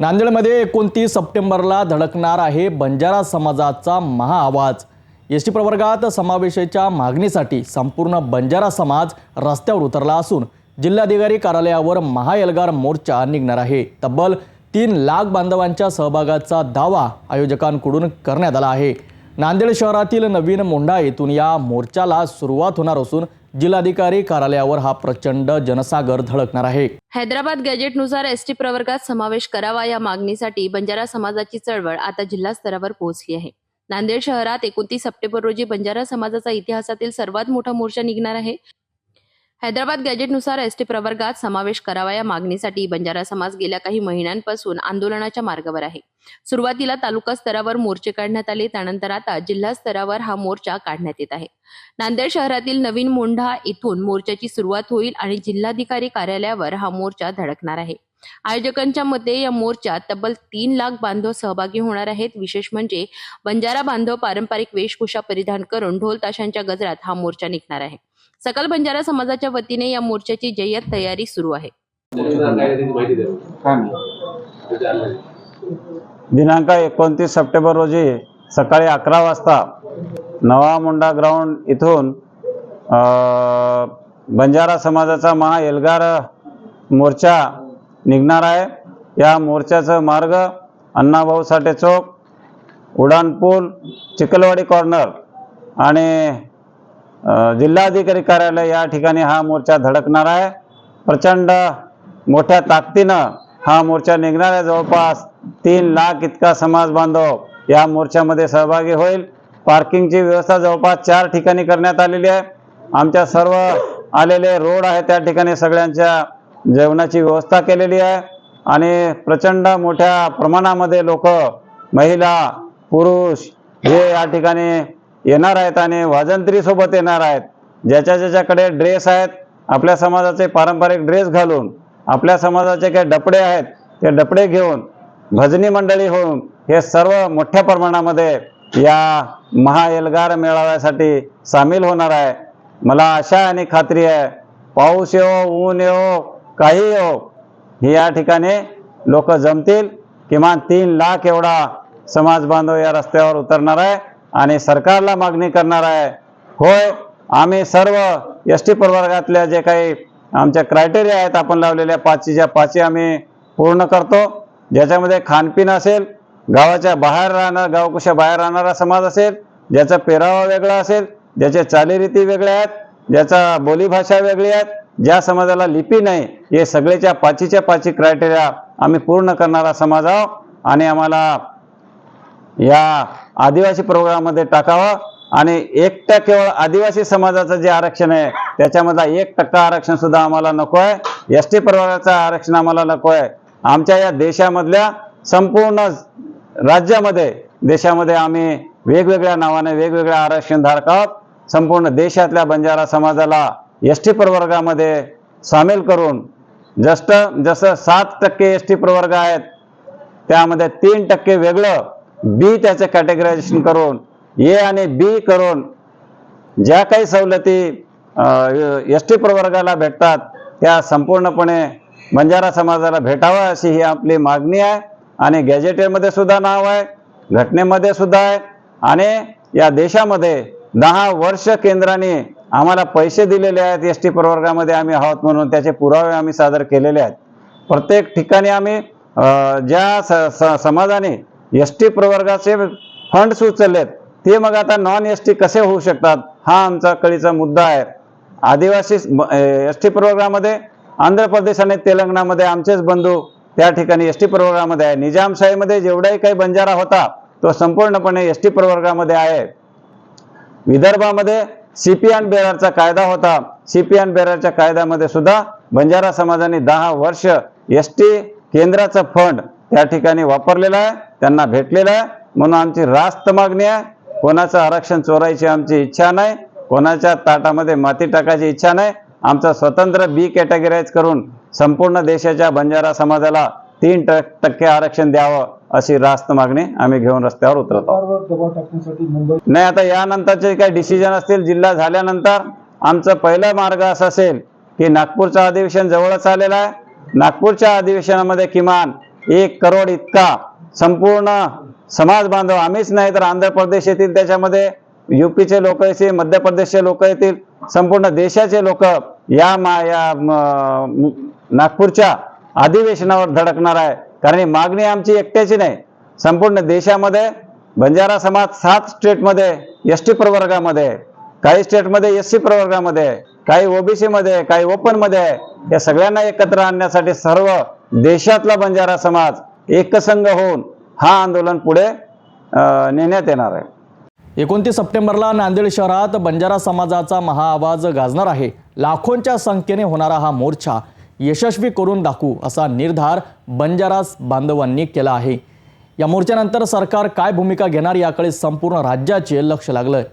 नांदेडमध्ये एकोणतीस सप्टेंबरला धडकणार आहे बंजारा समाजाचा महाआवाज एस टी प्रवर्गात समावेशाच्या मागणीसाठी संपूर्ण बंजारा समाज रस्त्यावर उतरला असून जिल्हाधिकारी कार्यालयावर महाएल्गार मोर्चा निघणार आहे. तब्बल तीन लाख बांधवांच्या सहभागाचा दावा आयोजकांकडून करण्यात आला आहे. नांदेड शहरातील नवीन मोंढा येथून या मोर्चाला सुरुवात होणार असून जिल्हाधिकारी कार्यालयावर हा प्रचंड जनसागर धडकणार आहे. हैदराबाद गॅजेटनुसार एसटी प्रवर्गात समावेश करावा या मागणीसाठी बंजारा समाजाची चळवळ आता जिल्हा स्तरावर पोहोचली आहे. नांदेड शहरात एकोणतीस सप्टेंबर रोजी बंजारा समाजाचा इतिहासातील सर्वात मोठा मोर्चा निघणार आहे. हैदराबाद गॅजेटनुसार एसटी प्रवर्गात समावेश करावा या मागणीसाठी बंजारा समाज गेल्या काही महिन्यांपासून आंदोलनाच्या मार्गावर आहे. सुरुवातीला तालुका स्तरावर मोर्चे काढण्यात आले त्यानंतर आता जिल्हा स्तरावर हा मोर्चा काढण्यात येत आहे. नांदेड शहरातील नवीन मोंढा इथून मोर्चाची सुरुवात होईल आणि जिल्हाधिकारी कार्यालयावर हा मोर्चा धडकणार आहे. आयोजकांच्या मते या मोर्चात तब्बल तीन लाख बांधव सहभागी होणार आहेत. विशेष म्हणजे बंजारा बांधव पारंपरिक वेशभूषा परिधान करून ढोल ताशांच्या गजरात हा मोर्चा निघणार आहे. सकल बंजारा समाजाच्या वतीने या मोर्चाची जय्यत तयारी सुरू आहे. दिनांक एकोणतीस सप्टेंबर रोजी सकाळी अकरा वाजता नवा मुंडा ग्राउंड इथून बंजारा समाजाचा महा एल्गार मोर्चा निघणार आहे. या मोर्चाचं मार्ग अण्णाभाऊ साठे चौक उड्डाणपूल चिखलवाडी कॉर्नर आणि जिल्हाधिकारी कार्यालय या ठिकाणी हा मोर्चा धडकणार आहे. प्रचंड मोठ्या ताकदीनं हा मोर्चा निघणार आहे. जवळपास तीन लाख इतका समाज बांधव या मोर्चामध्ये सहभागी होईल. पार्किंगची व्यवस्था जवळपास चार ठिकाणी करण्यात आलेली आहे. आमच्या सर्व आलेले रोड आहे त्या ठिकाणी सगळ्यांच्या जेवणाची व्यवस्था केलेली आहे. आणि प्रचंड मोठ्या प्रमाणामध्ये लोक महिला पुरुष हे या ठिकाणी येणार आहेत आणि वाजंत्रीसोबत येणार आहेत. ज्याच्या ज्याच्याकडे ड्रेस आहेत आपल्या समाजाचे पारंपरिक ड्रेस घालून आपल्या समाजाचे काही डपडे आहेत ते डपडे घेऊन भजनी मंडळी होऊन हे सर्व मोठ्या प्रमाणामध्ये या महाएल्गार मेळाव्यासाठी सामील होणार आहे. मला आशा आणि खात्री आहे पाऊस येवो ऊन येवो काही येवो ही या ठिकाणी लोक जमतील. किमान तीन लाख एवढा समाज बांधव या रस्त्यावर उतरणार आहे. आणि सरकारला मागणी करणार आहे. होय आम्ही सर्व एस टी प्रवर्गातल्या जे काही आमच्या क्रायटेरिया आहेत आपण लावलेल्या पाचीच्या पाची आम्ही पूर्ण करतो. ज्याच्यामध्ये खानपिन असेल गावाच्या बाहेर राहणार गावकुशा बाहेर राहणारा समाज असेल ज्याचा पेरावा वेगळा असेल ज्याचे चालीरीती वेगळ्या आहेत ज्याचा बोलीभाषा वेगळी आहेत ज्या समाजाला लिपी नाही हे सगळेच्या पाचीच्या पाची क्रायटेरिया आम्ही पूर्ण करणारा समाज आहोत. आणि आम्हाला या आदिवासी प्रोग्राममध्ये टाकावं आणि एकटा केवळ आदिवासी समाजाचं जे आरक्षण आहे त्याच्यामधला एक टक्का आरक्षण सुद्धा आम्हाला नको आहे. एस टी प्रवर्गाचं आरक्षण आम्हाला नको आहे. आमच्या या देशामधल्या संपूर्ण राज्यामध्ये देशामध्ये आम्ही वेगवेगळ्या नावाने वेगवेगळ्या आरक्षण धारक आहोत. संपूर्ण देशातल्या बंजारा समाजाला एस टी प्रवर्गामध्ये सामील करून जस्ट जसं सात टक्के एस टी प्रवर्ग आहेत त्यामध्ये तीन टक्के वेगळं बी त्याचं कॅटेगरायझेशन करून ए आणि बी करून ज्या काही सवलती एस टी प्रवर्गाला भेटतात त्या संपूर्णपणे बंजारा समाजाला भेटावं अशी ही आपली मागणी आहे. आणि गॅजेटेमध्ये सुद्धा नाव आहे घटनेमध्ये सुद्धा आहे. आणि या देशामध्ये दहा वर्ष केंद्राने आम्हाला पैसे दिलेले आहेत एस टी प्रवर्गामध्ये आम्ही आहोत म्हणून त्याचे पुरावे आम्ही सादर केलेले आहेत. प्रत्येक ठिकाणी आम्ही ज्या स- स- समाजाने एस टी प्रवर्गाचे फंड्स उचललेत ते मग आता नॉन एस टी कसे होऊ शकतात? हा आमचा कळीचा मुद्दा आहे. आदिवासी एस टी प्रवर्गामध्ये आंध्र प्रदेश आणि तेलंगणामध्ये आमचेच बंधू त्या ठिकाणी एस टी प्रवर्गामध्ये आहे. निजामशाहीमध्ये जेवढाही काही बंजारा होता तो संपूर्णपणे एस टी प्रवर्गामध्ये आहे. विदर्भामध्ये सीपीएन बेरारचा कायदा होता. सीपीएन बेरारच्या कायद्यामध्ये सुद्धा बंजारा समाजाने दहा वर्ष एस टी केंद्राचं फंड त्या ठिकाणी वापरलेलं आहे त्यांना भेटलेलं आहे. म्हणून आमची रास्त मागणी आहे. कोणाचं आरक्षण चोरायची आमची इच्छा नाही कोणाच्या ताटामध्ये माती टाकायची इच्छा नाही. आमचा स्वतंत्र बी कॅटेगराईज करून संपूर्ण देशाच्या बंजारा समाजाला तीन टक्के आरक्षण द्यावं अशी रास्त मागणी आम्ही घेऊन रस्त्यावर उतरतो. नाही आता यानंतरचे काही डिसिजन असतील जिल्हा झाल्यानंतर आमचा पहिला मार्ग असा असेल की नागपूरचं अधिवेशन जवळच आलेलं आहे. नागपूरच्या अधिवेशनामध्ये किमान एक करोड इतका संपूर्ण समाज बांधव आम्हीच नाही तर आंध्र प्रदेश येतील त्याच्यामध्ये युपीचे लोक येतील मध्य प्रदेशचे लोक येतील संपूर्ण देशाचे लोक या मा या नागपूरच्या अधिवेशनावर धडकणार आहे. कारण ही मागणी आमची एकट्याची नाही. संपूर्ण देशामध्ये बंजारा समाज सात स्टेटमध्ये एस टी प्रवर्गामध्ये काही स्टेटमध्ये एस सी प्रवर्गामध्ये काही ओबीसीमध्ये आहे काही ओपनमध्ये आहे या सगळ्यांना एकत्र आणण्यासाठी सर्व देशातला बंजारा समाज एकसंघ होऊन हा आंदोलन पुढे नेण्यात येणार आहे. एकोणतीस सप्टेंबरला नांदेड शहरात बंजारा समाजाचा महाआवाज गाजणार आहे. लाखोंच्या संख्येने होणारा हा मोर्चा यशस्वी करून दाखवू असा निर्धार बंजारा बांधवांनी केला आहे. या मोर्चानंतर सरकार काय भूमिका घेणार याकडे संपूर्ण राज्याचे लक्ष लागलंय.